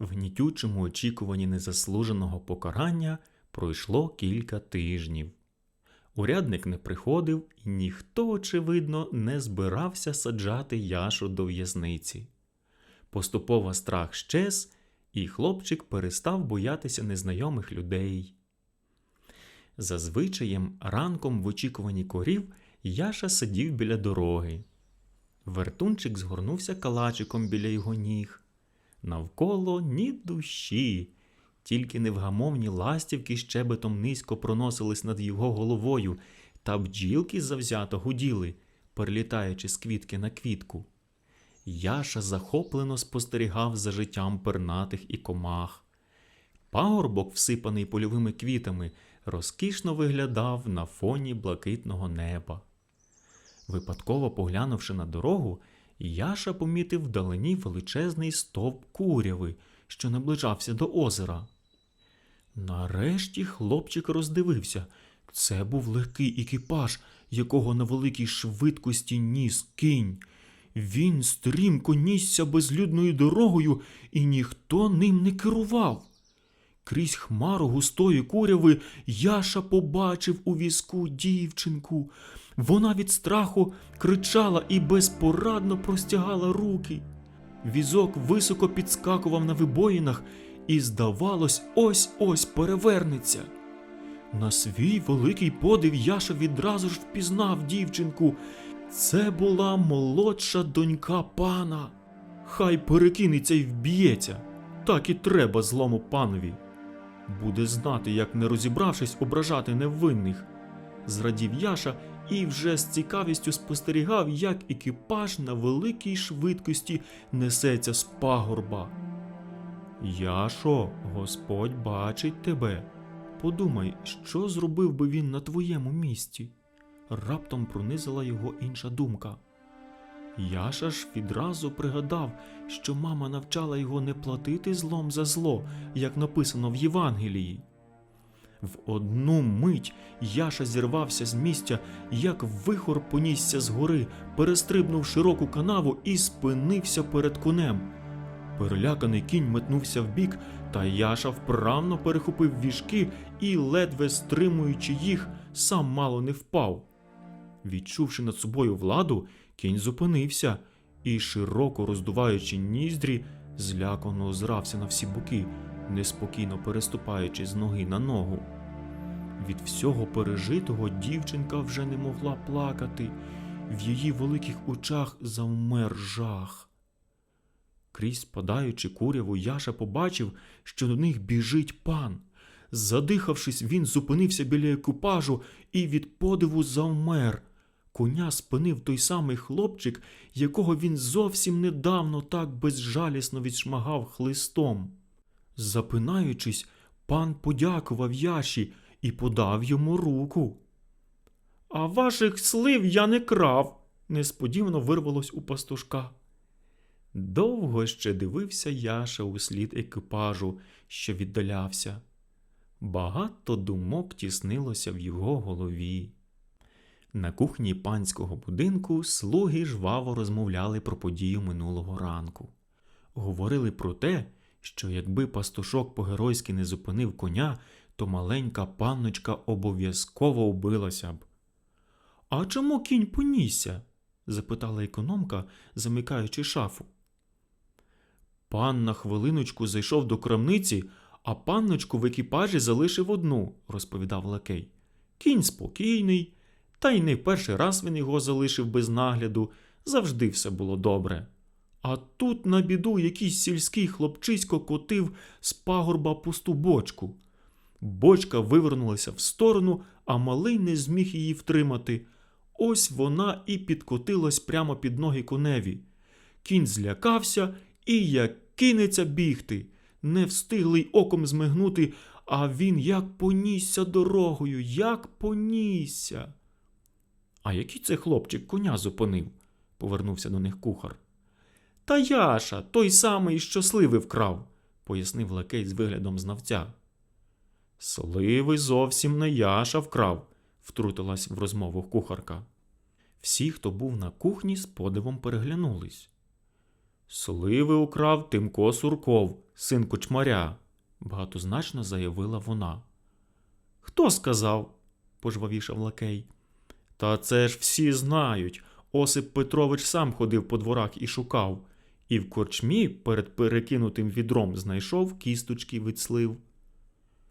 В гнітючому очікуванні незаслуженого покарання пройшло кілька тижнів. Урядник не приходив, і ніхто, очевидно, не збирався саджати Яшу до в'язниці. Поступово страх щез, і хлопчик перестав боятися незнайомих людей. За звичаєм, ранком в очікуванні корів Яша сидів біля дороги. Вертунчик згорнувся калачиком біля його ніг. Навколо ні душі, тільки невгамовні ластівки щебетом низько проносились над його головою, та бджілки завзято гуділи, перелітаючи з квітки на квітку. Яша захоплено спостерігав за життям пернатих і комах. Пагорбок, всипаний польовими квітами, розкішно виглядав на фоні блакитного неба. Випадково поглянувши на дорогу, Яша помітив вдалині величезний стовп куряви, що наближався до озера. Нарешті хлопчик роздивився. Це був легкий екіпаж, якого на великій швидкості ніс кінь. Він стрімко нісся безлюдною дорогою, і ніхто ним не керував. Крізь хмару густої куряви Яша побачив у візку дівчинку. Вона від страху кричала і безпорадно простягала руки. Візок високо підскакував на вибоїнах і, здавалось, ось-ось перевернеться. На свій великий подив Яша відразу ж впізнав дівчинку. Це була молодша донька пана. Хай перекинеться й вб'ється. Так і треба злому панові. Буде знати, як не розібравшись, ображати невинних. Зрадів Яша і вже з цікавістю спостерігав, як екіпаж на великій швидкості несеться з пагорба. Яшо, Господь бачить тебе. Подумай, що зробив би він на твоєму місці? Раптом пронизила його інша думка. Яша ж відразу пригадав, що мама навчала його не платити злом за зло, як написано в Євангелії. В одну мить Яша зірвався з місця, як вихор понісся згори, перестрибнув широку канаву і спинився перед конем. Переляканий кінь метнувся вбік, та Яша вправно перехопив віжки і, ледве стримуючи їх, сам мало не впав. Відчувши над собою владу, кінь зупинився і, широко роздуваючи ніздрі, злякано озрався на всі боки, неспокійно переступаючи з ноги на ногу. Від всього пережитого дівчинка вже не могла плакати, в її великих очах завмер жах. Крізь спадаючи куряву, Яша побачив, що до них біжить пан. Задихавшись, він зупинився біля екіпажу і від подиву завмер. Коня спинив той самий хлопчик, якого він зовсім недавно так безжалісно відшмагав хлистом. Запинаючись, пан подякував Яші і подав йому руку. А ваших слив я не крав, несподівано вирвалось у пастушка. Довго ще дивився Яша у слід екіпажу, що віддалявся. Багато думок тіснилося в його голові. На кухні панського будинку слуги жваво розмовляли про подію минулого ранку. Говорили про те, що якби пастушок по-геройськи не зупинив коня, то маленька панночка обов'язково убилася б. А чому кінь понісся? запитала економка, замикаючи шафу. Пан на хвилиночку зайшов до крамниці, а панночку в екіпажі залишив одну, розповідав лакей. Кінь спокійний, та й не перший раз він його залишив без нагляду, завжди все було добре. А тут, на біду, якийсь сільський хлопчисько котив з пагорба пусту бочку. Бочка вивернулася в сторону, а малий не зміг її втримати. Ось вона і підкотилась прямо під ноги коневі. Кінь злякався і як кинеться бігти. Не встигли й оком змигнути, а він як понісся дорогою, як понісся. А який це хлопчик коня зупинив? повернувся до них кухар. Та Яша, той самий, що сливи вкрав, пояснив лакей з виглядом знавця. Сливи зовсім не Яша вкрав, втрутилась в розмову кухарка. Всі, хто був на кухні, з подивом переглянулись. Сливи украв Тимко Сурков, син кучмаря, багатозначно заявила вона. Хто сказав? пожвавішав лакей. Та це ж всі знають. Осип Петрович сам ходив по дворах і шукав, і в корчмі перед перекинутим відром знайшов кісточки від слив.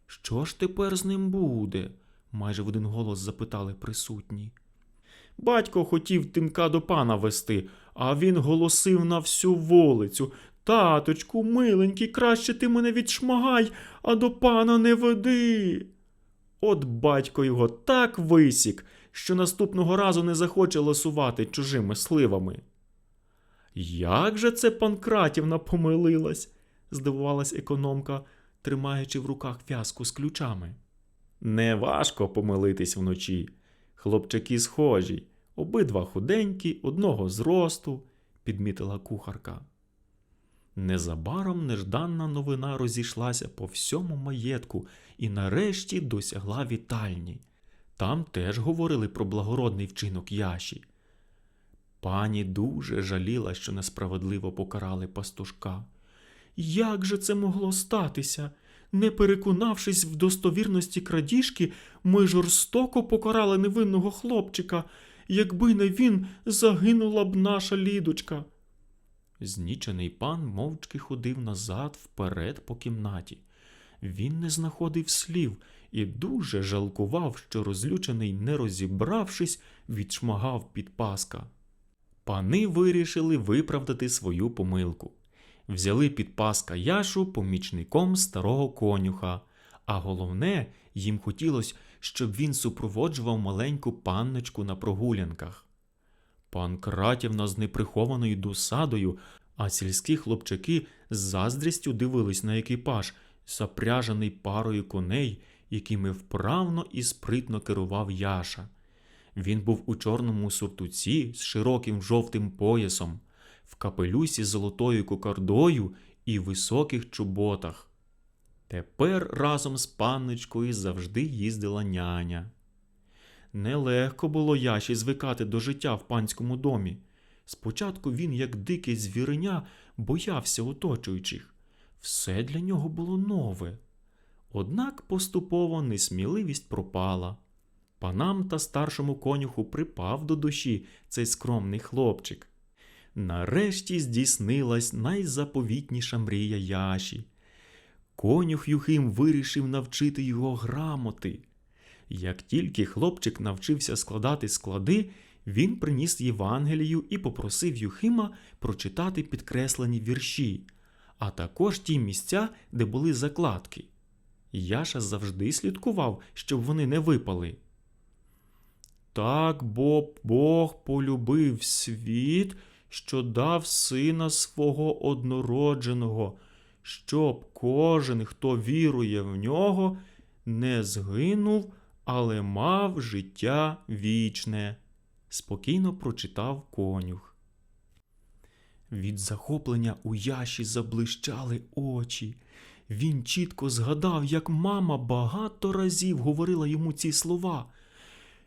Що ж тепер з ним буде? майже в один голос запитали присутні. Батько хотів тимка до пана вести, а він голосив на всю вулицю. Таточку, миленький, краще ти мене відшмагай, а до пана не веди. От батько його так висік, що наступного разу не захоче ласувати чужими сливами. Як же це панкратівна помилилась? здивувалась економка, тримаючи в руках в'язку з ключами. Неважко помилитись вночі. Хлопчаки схожі, обидва худенькі, одного зросту, підмітила кухарка. Незабаром нежданна новина розійшлася по всьому маєтку і нарешті досягла вітальні. Там теж говорили про благородний вчинок Яші. Пані дуже жаліла, що несправедливо покарали пастушка. Як же це могло статися? Не переконавшись в достовірності крадіжки, ми жорстоко покарали невинного хлопчика. Якби не він, загинула б наша лідочка. Знічений пан мовчки ходив назад вперед по кімнаті. Він не знаходив слів і дуже жалкував, що розлючений, не розібравшись, відшмагав підпаска. Пани вирішили виправдати свою помилку. Взяли підпаска Яшу помічником старого конюха, а головне, їм хотілося, щоб він супроводжував маленьку панночку на прогулянках. Пан Кратівна з неприхованою досадою, а сільські хлопчаки з заздрістю дивились на екіпаж, запряжений парою коней, якими вправно і спритно керував Яша. Він був у чорному суртуці з широким жовтим поясом, в капелюсі з золотою кокардою і високих чоботах. Тепер разом з панночкою завжди їздила няня. Нелегко було Яші звикати до життя в панському домі. Спочатку він, як дике звіреня, боявся оточуючих. Все для нього було нове. Однак поступово несміливість пропала. Панам та старшому конюху припав до душі цей скромний хлопчик. Нарешті здійснилась найзаповітніша мрія Яші. Конюх Юхим вирішив навчити його грамоти. Як тільки хлопчик навчився складати склади, він приніс Євангелію і попросив Юхима прочитати підкреслені вірші, а також ті місця, де були закладки. Яша завжди слідкував, щоб вони не випали. Так бо Бог полюбив світ, що дав сина свого однородженого, щоб кожен, хто вірує в нього, не згинув, але мав життя вічне, спокійно прочитав конюх. Від захоплення у яші заблищали очі. Він чітко згадав, як мама багато разів говорила йому ці слова.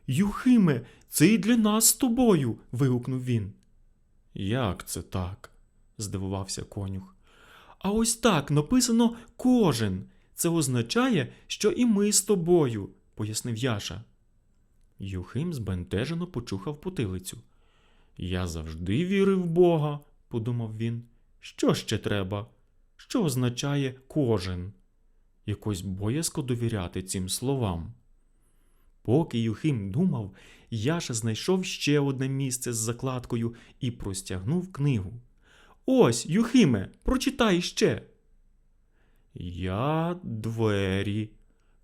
Юхиме, це і для нас з тобою. вигукнув він. Як це так? здивувався конюх. А ось так написано кожен. Це означає, що і ми з тобою, пояснив Яша. Юхим збентежено почухав потилицю. Я завжди вірив в Бога, подумав він. Що ще треба? Що означає кожен? Якось боязко довіряти цим словам. Поки Юхим думав, Яша знайшов ще одне місце з закладкою і простягнув книгу. Ось, Юхиме, прочитай ще. Я двері.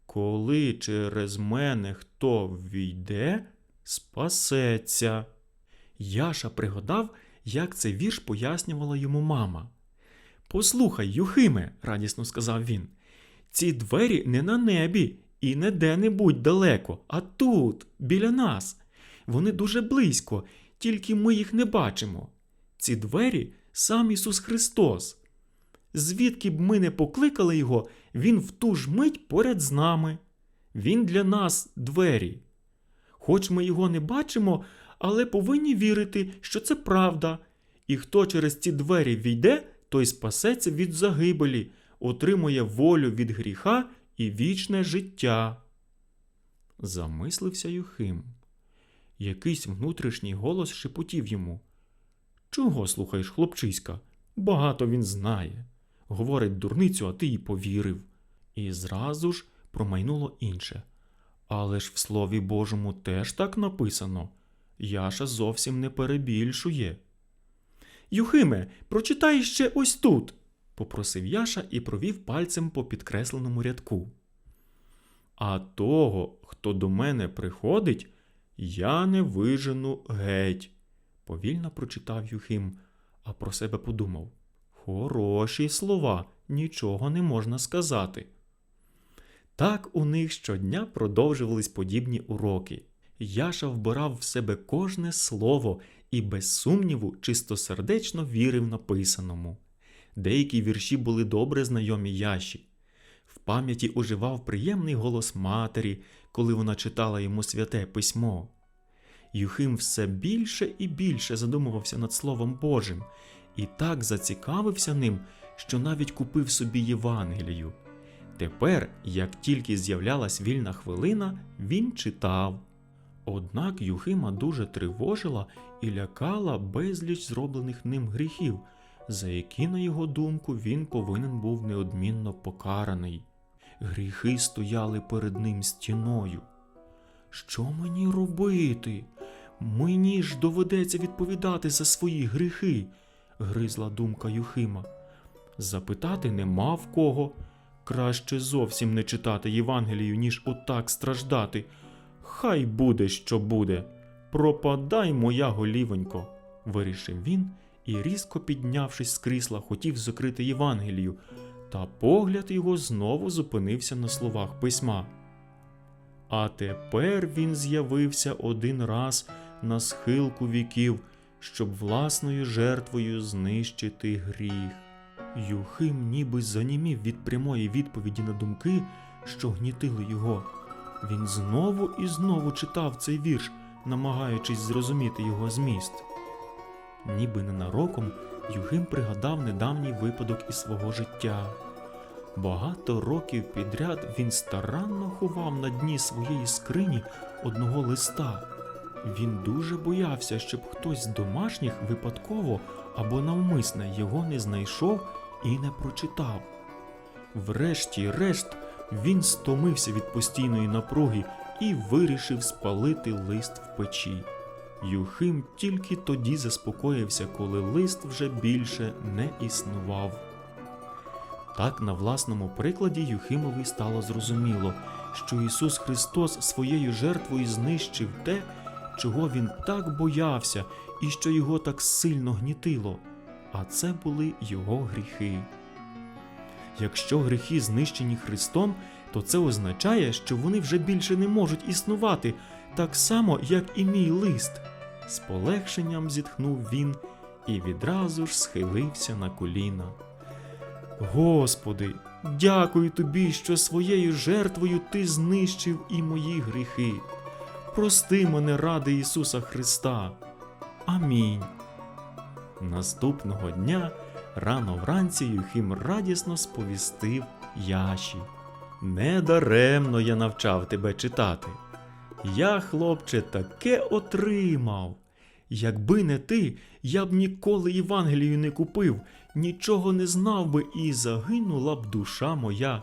Коли через мене хто війде, спасеться. Яша пригадав, як цей вірш пояснювала йому мама. Послухай, Юхиме, радісно сказав він, ці двері не на небі і не де-небудь далеко, а тут, біля нас. Вони дуже близько, тільки ми їх не бачимо. Ці двері сам Ісус Христос. Звідки б ми не покликали Його, Він в ту ж мить поряд з нами. Він для нас двері. Хоч ми його не бачимо, але повинні вірити, що це правда, і хто через ці двері війде, той спасеться від загибелі, отримує волю від гріха і вічне життя. Замислився Юхим. Якийсь внутрішній голос шепотів йому. Чого слухаєш, хлопчиська? Багато він знає. Говорить дурницю, а ти їй повірив. І зразу ж промайнуло інше. Але ж в Слові Божому теж так написано. Яша зовсім не перебільшує. Юхиме, прочитай ще ось тут, попросив Яша і провів пальцем по підкресленому рядку. А того, хто до мене приходить, я не вижену геть, повільно прочитав Юхим, а про себе подумав. Хороші слова, нічого не можна сказати. Так у них щодня продовжувались подібні уроки. Яша вбирав в себе кожне слово і, без сумніву, чистосердечно вірив написаному. Деякі вірші були добре знайомі Яші. В пам'яті оживав приємний голос матері, коли вона читала йому святе письмо. Юхим все більше і більше задумувався над Словом Божим і так зацікавився ним, що навіть купив собі Євангелію. Тепер, як тільки з'являлась вільна хвилина, він читав. Однак Юхима дуже тривожила і лякала безліч зроблених ним гріхів, за які, на його думку, він повинен був неодмінно покараний. Гріхи стояли перед ним стіною. Що мені робити? Мені ж доведеться відповідати за свої гріхи, гризла думка Юхима. Запитати нема в кого. Краще зовсім не читати Євангелію, ніж отак страждати. Хай буде, що буде. Пропадай, моя голівонько, вирішив він і, різко піднявшись з крісла, хотів закрити Євангелію, та погляд його знову зупинився на словах письма. А тепер він з'явився один раз на схилку віків, щоб власною жертвою знищити гріх. Юхим ніби занімів від прямої відповіді на думки, що гнітили його. Він знову і знову читав цей вірш, намагаючись зрозуміти його зміст. Ніби ненароком Юхим пригадав недавній випадок із свого життя. Багато років підряд він старанно ховав на дні своєї скрині одного листа. Він дуже боявся, щоб хтось з домашніх випадково або навмисне його не знайшов і не прочитав. Врешті-решт він стомився від постійної напруги і вирішив спалити лист в печі. Юхим тільки тоді заспокоївся, коли лист вже більше не існував. Так на власному прикладі Юхимові стало зрозуміло, що Ісус Христос своєю жертвою знищив те, чого він так боявся і що його так сильно гнітило, а це були його гріхи. Якщо гріхи знищені Христом, то це означає, що вони вже більше не можуть існувати, так само, як і мій лист. З полегшенням зітхнув він і відразу ж схилився на коліна. Господи, дякую тобі, що своєю жертвою ти знищив і мої гріхи. Прости мене ради Ісуса Христа. Амінь. Наступного дня рано вранці Юхим радісно сповістив Яші. Недаремно я навчав тебе читати. Я, хлопче, таке отримав. Якби не ти, я б ніколи Євангелію не купив, нічого не знав би і загинула б душа моя.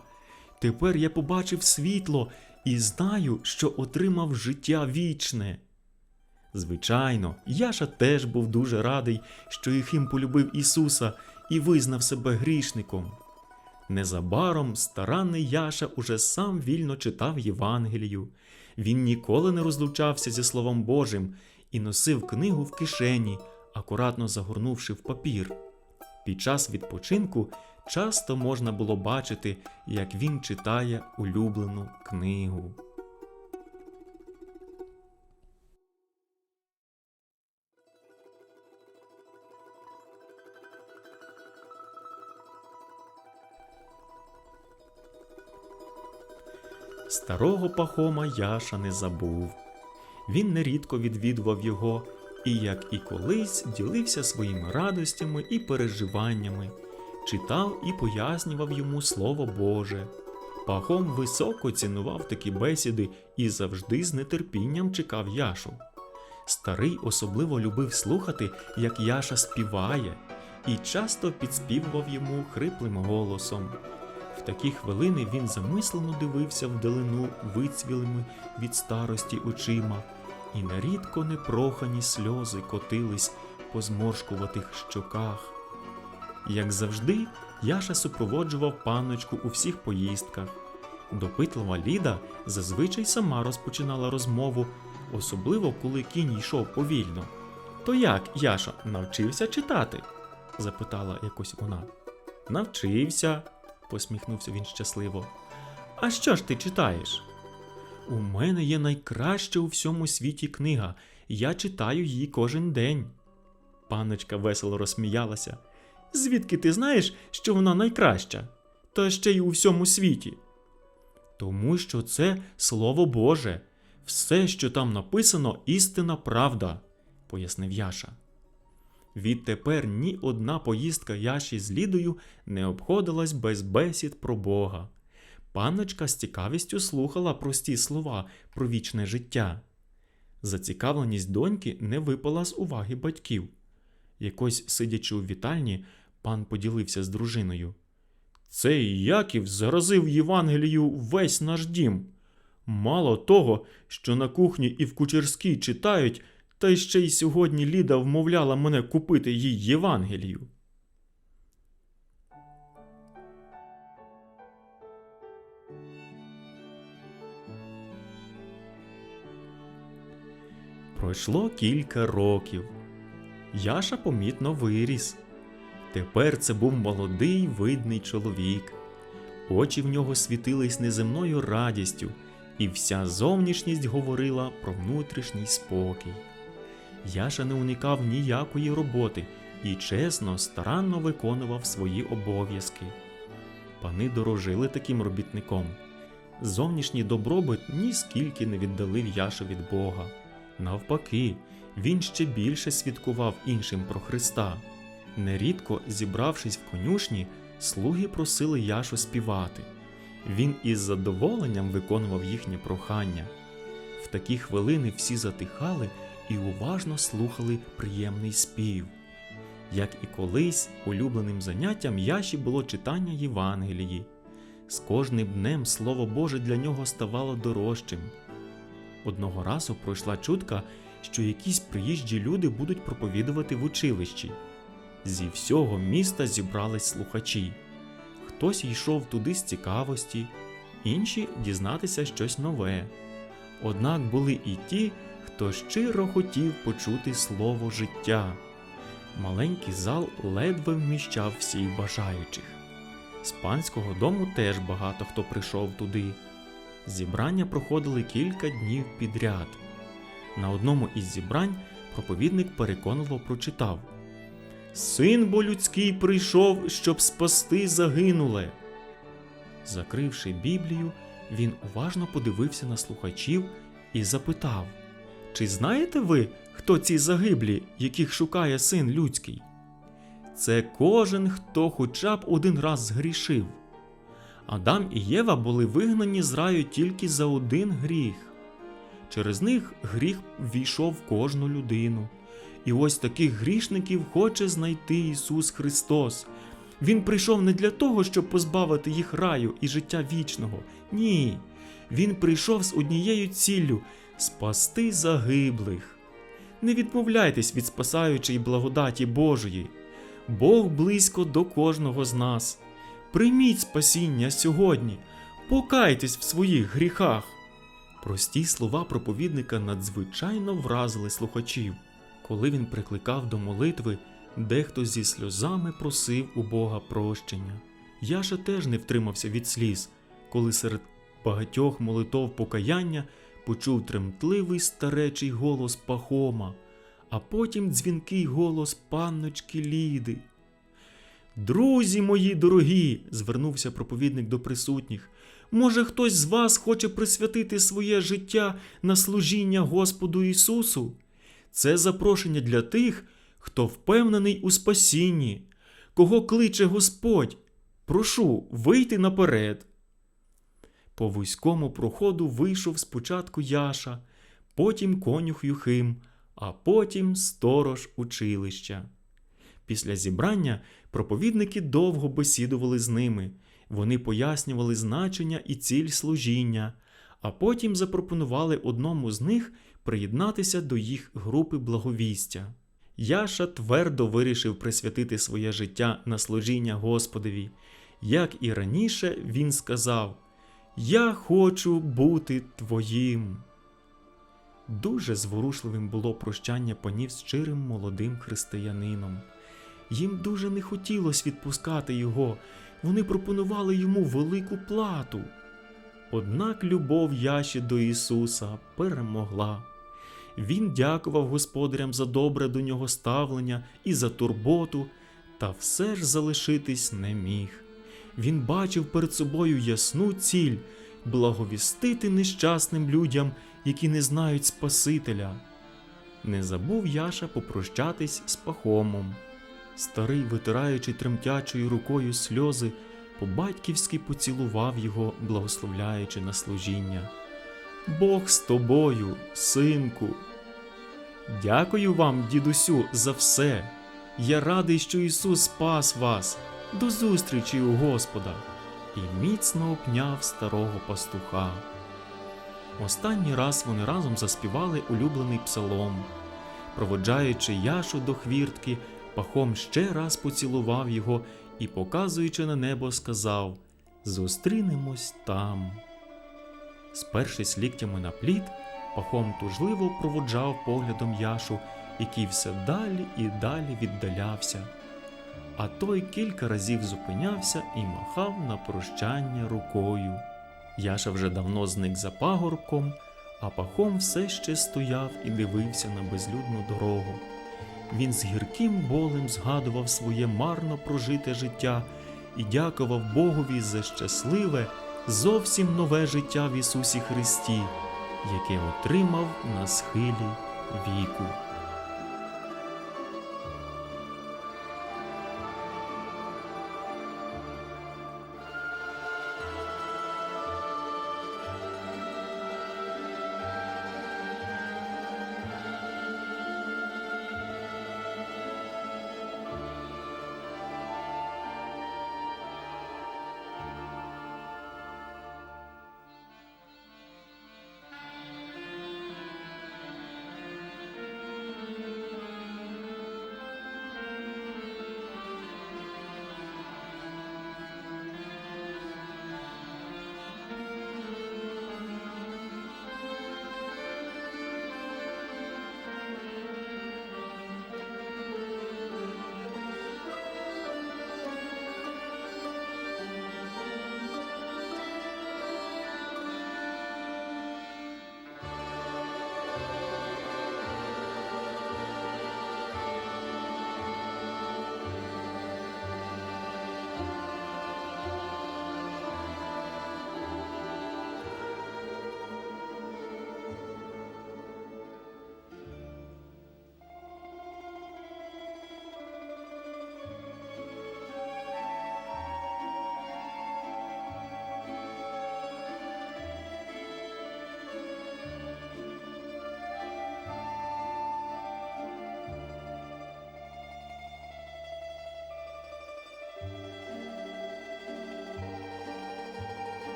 Тепер я побачив світло і знаю, що отримав життя вічне. Звичайно, Яша теж був дуже радий, що Єхим полюбив Ісуса і визнав себе грішником. Незабаром старанний Яша уже сам вільно читав Євангелію. Він ніколи не розлучався зі Словом Божим і носив книгу в кишені, акуратно загорнувши в папір. Під час відпочинку часто можна було бачити, як він читає улюблену книгу. Старого Пахома Яша не забув. Він нерідко відвідував його, і, як і колись, ділився своїми радостями і переживаннями, читав і пояснював йому Слово Боже. Пахом високо цінував такі бесіди і завжди з нетерпінням чекав Яшу. Старий особливо любив слухати, як Яша співає, і часто підспівував йому хриплим голосом. В такі хвилини він замислено дивився вдалину вицвілими від старості очима, і нарідко непрохані сльози котились по зморшкуватих щоках. Як завжди, Яша супроводжував панночку у всіх поїздках. Допитлива Ліда зазвичай сама розпочинала розмову, особливо коли кінь йшов повільно. То як, Яша, навчився читати? запитала якось вона. Навчився, посміхнувся він щасливо. А що ж ти читаєш? У мене є найкраща у всьому світі книга. Я читаю її кожен день. Панночка весело розсміялася. Звідки ти знаєш, що вона найкраща? Та ще й у всьому світі. Тому що це Слово Боже, все, що там написано, істина правда, пояснив Яша. Відтепер ні одна поїздка Яші з Лідою не обходилась без бесід про Бога. Панночка з цікавістю слухала прості слова про вічне життя. Зацікавленість доньки не випала з уваги батьків. Якось, сидячи у вітальні, пан поділився з дружиною. Цей Яків заразив Євангелію весь наш дім. Мало того, що на кухні і в кучерській читають, та ще й сьогодні Ліда вмовляла мене купити їй Євангелію. Пройшло кілька років. Яша помітно виріс. Тепер це був молодий видний чоловік. Очі в нього світились неземною радістю, і вся зовнішність говорила про внутрішній спокій. Яша не уникав ніякої роботи і чесно, старанно виконував свої обов'язки. Пани дорожили таким робітником. Зовнішній добробут ніскільки не віддалив Яшу від Бога. Навпаки, він ще більше свідкував іншим про Христа. Нерідко, зібравшись в конюшні, слуги просили Яшу співати. Він із задоволенням виконував їхнє прохання. В такі хвилини всі затихали і уважно слухали приємний спів. Як і колись, улюбленим заняттям Яші було читання Євангелії. З кожним днем Слово Боже для нього ставало дорожчим. Одного разу пройшла чутка, що якісь приїжджі люди будуть проповідувати в училищі. Зі всього міста зібрались слухачі. Хтось йшов туди з цікавості, інші дізнатися щось нове. Однак були і ті, хто щиро хотів почути слово життя. Маленький зал ледве вміщав всіх бажаючих. З панського дому теж багато хто прийшов туди. Зібрання проходили кілька днів підряд. На одному із зібрань проповідник переконливо прочитав Син бо людський прийшов, щоб спасти загинуле. Закривши Біблію, він уважно подивився на слухачів і запитав Чи знаєте ви, хто ці загиблі, яких шукає син людський? Це кожен, хто хоча б один раз згрішив. Адам і Єва були вигнані з раю тільки за один гріх. Через них гріх ввійшов в кожну людину. І ось таких грішників хоче знайти Ісус Христос. Він прийшов не для того, щоб позбавити їх раю і життя вічного. Ні. Він прийшов з однією ціллю спасти загиблих. Не відмовляйтесь від спасаючої благодаті Божої. Бог близько до кожного з нас. Прийміть спасіння сьогодні, покайтесь в своїх гріхах. Прості слова проповідника надзвичайно вразили слухачів. Коли він прикликав до молитви, дехто зі сльозами просив у Бога прощення. Яша теж не втримався від сліз, коли серед багатьох молитов покаяння почув тремтливий старечий голос Пахома, а потім дзвінкий голос панночки Ліди. Друзі мої дорогі, звернувся проповідник до присутніх. Може, хтось з вас хоче присвятити своє життя на служіння Господу Ісусу? Це запрошення для тих, хто впевнений у спасінні, кого кличе Господь. Прошу вийти наперед. По вузькому проходу вийшов спочатку Яша, потім конюх Юхим, а потім сторож училища. Після зібрання проповідники довго бесідували з ними. Вони пояснювали значення і ціль служіння, а потім запропонували одному з них приєднатися до їх групи благовістя. Яша твердо вирішив присвятити своє життя на служіння Господові. Як і раніше, він сказав: Я хочу бути твоїм. Дуже зворушливим було прощання панів з щирим молодим християнином. Їм дуже не хотілося відпускати його, вони пропонували йому велику плату. Однак любов Яші до Ісуса перемогла. Він дякував господарям за добре до нього ставлення і за турботу, та все ж залишитись не міг. Він бачив перед собою ясну ціль благовістити нещасним людям, які не знають Спасителя. Не забув Яша попрощатись з Пахомом. Старий, витираючи тремтячою рукою сльози, по-батьківськи поцілував його, благословляючи на служіння. Бог з тобою, синку. Дякую вам, дідусю, за все. Я радий, що Ісус спас вас. До зустрічі у Господа. І міцно обняв старого пастуха. Останній раз вони разом заспівали улюблений псалом. Проводжаючи Яшу до хвіртки, пахом ще раз поцілував його і, показуючи на небо, сказав Зустрінемось там. Спершись ліктями на плід, пахом тужливо проводжав поглядом Яшу, який все далі і далі віддалявся. А той кілька разів зупинявся і махав на прощання рукою. Яша вже давно зник за пагорбком, а пахом все ще стояв і дивився на безлюдну дорогу. Він з гірким болем згадував своє марно прожите життя і дякував Богові за щасливе, зовсім нове життя в Ісусі Христі, яке отримав на схилі віку.